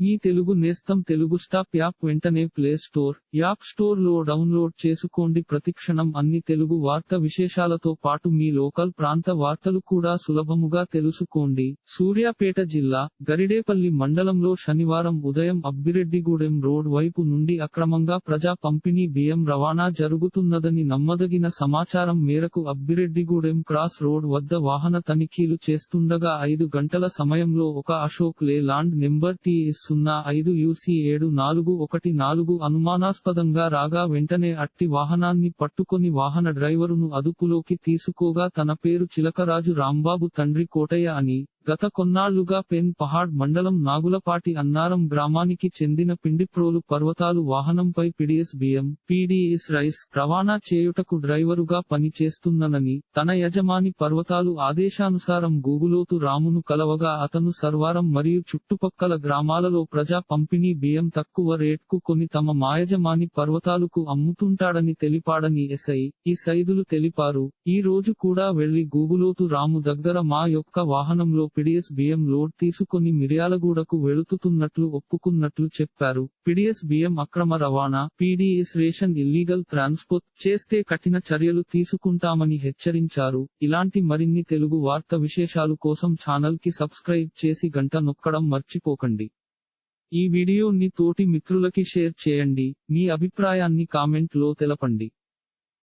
మీ తెలుగు నేస్తం Telugu stop app వెంటనే play store app స్టోర్లో డౌన్లోడ్ చేసుకోండి. ప్రతిక్షణం అన్ని తెలుగు వార్త విశేషాలతో పాటు మీ లోకల్ ప్రాంత వార్తలు కూడా సులభముగా తెలుసుకోండి. సూర్యాపేట జిల్లా గరిడేపల్లి మండలంలో శనివారం ఉదయం అబ్బిరెడ్డిగూడెం రోడ్ వైపు నుండి అక్రమంగా ప్రజా పంపిణీ బియ్యం రవాణా జరుగుతున్నదని నమ్మదగిన సమాచారం మేరకు అబ్బిరెడ్డిగూడెం క్రాస్ రోడ్ వద్ద వాహన తనిఖీలు చేస్తుండగా ఐదు గంటల సమయంలో ఒక అశోక్ లే లాండ్ నెంబర్ టీఎస్ సున్నా ఐదు యూసీ ఏడు నాలుగు ఒకటి నాలుగు అనుమానాస్పదంగా రాగా వెంటనే అట్టి వాహనాన్ని పట్టుకొని వాహన డ్రైవరును అదుపులోకి తీసుకోగా తన పేరు చిలకరాజు రాంబాబు తండ్రి కోటయ్య అని గత కొన్నాళ్ళుగా పెన్ పహాడ్ మండలం నాగులపాటి అన్నారం గ్రామానికి చెందిన పిండిప్రోలు పర్వతాలు వాహనంపై పిడిఎస్ బియ్యం పీడీఎస్ రైస్ రవాణా చేయుటకు డ్రైవరుగా పనిచేస్తున్ననని తన యజమాని పర్వతాలు ఆదేశానుసారం గూగులోతు రామును కలవగా అతను సర్వారం మరియు చుట్టుపక్కల గ్రామాలలో ప్రజా పంపిణీ బియ్యం తక్కువ రేట్కు కొని తమ మాయజమాని పర్వతాలకు అమ్ముతుంటాడని తెలిపాడని ఎస్ఐ ఈ సైదులు తెలిపారు. ఈ రోజు కూడా వెళ్ళి గూగులోతు రాము దగ్గర మా యొక్క వాహనంలో పిడిఎస్ బియ్యం లోడ్ తీసుకొని మిర్యాలగూడకు వెళుతున్నట్లు ఒప్పుకున్నట్లు చెప్పారు. పిడిఎస్ బియ్యం అక్రమ రవాణా పీడీఎస్ రేషన్ ఇల్లీగల్ ట్రాన్స్పోర్ట్ చేస్తే కఠిన చర్యలు తీసుకుంటామని హెచ్చరించారు. ఇలాంటి మరిన్ని తెలుగు వార్త విశేషాలు కోసం ఛానల్కి సబ్స్క్రైబ్ చేసి గంట నొక్కడం మర్చిపోకండి. ఈ వీడియోని తోటి మిత్రులకి షేర్ చేయండి. మీ అభిప్రాయాన్ని కామెంట్లో తెలపండి.